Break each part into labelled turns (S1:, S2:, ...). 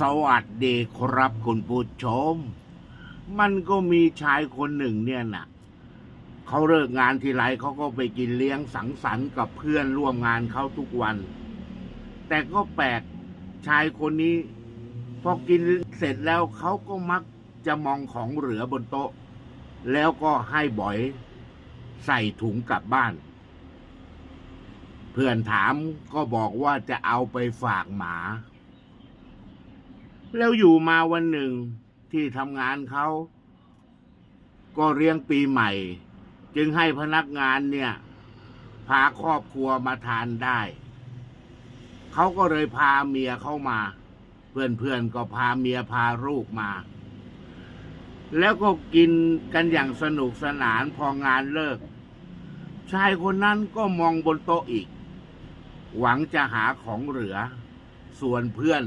S1: สวัสดีครับคุณผู้ชม มันก็มีชายคนหนึ่งเนี่ยนะเขาเลิกงานทีไรเขาก็ไปกินเลี้ยงสังสรรค์กับเพื่อนร่วมงานเขาทุกวัน แต่ก็แปลกชายคนนี้ พอกินเสร็จแล้วเขาก็มักจะมองของเหลือบนโต๊ะ แล้วก็ให้บ่อยใส่ถุงกลับบ้าน เพื่อนถามก็บอกว่าจะเอาไปฝากหมา แล้วอยู่มาวันหนึ่งที่ทำงานเขา ก็เลี้ยงปีใหม่ จึงให้พนักงานเนี่ย พาครอบครัวมาทานได้ เขาก็เลยพาเมียเข้ามา เพื่อนๆก็พาเมียพาลูกมา แล้วก็กินกันอย่างสนุกสนานพองานเลิก ชายคนนั้นก็มองบนโต๊ะอีก หวังจะหาของเหลือ ส่วนเพื่อน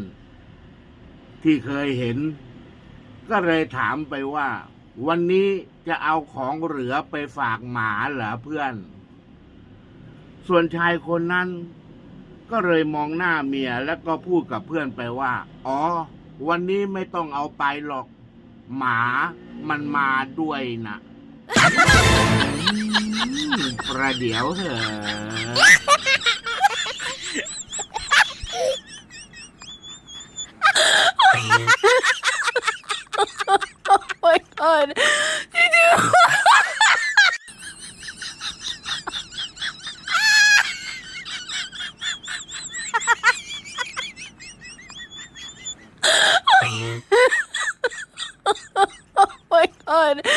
S1: ที่เคยเห็น ก็เลยถามไปว่า วันนี้จะเอาของเหลือไปฝากหมาเหรอเพื่อน ส่วนชายคนนั้น ก็เลยมองหน้าเมียแล้วก็พูดกับเพื่อนไปว่า อ๋อ วันนี้ไม่ต้องเอาไปหรอก หมามันมาด้วยนะประเดี๋ยวเถอะ you. oh my god. Did you?
S2: oh my god.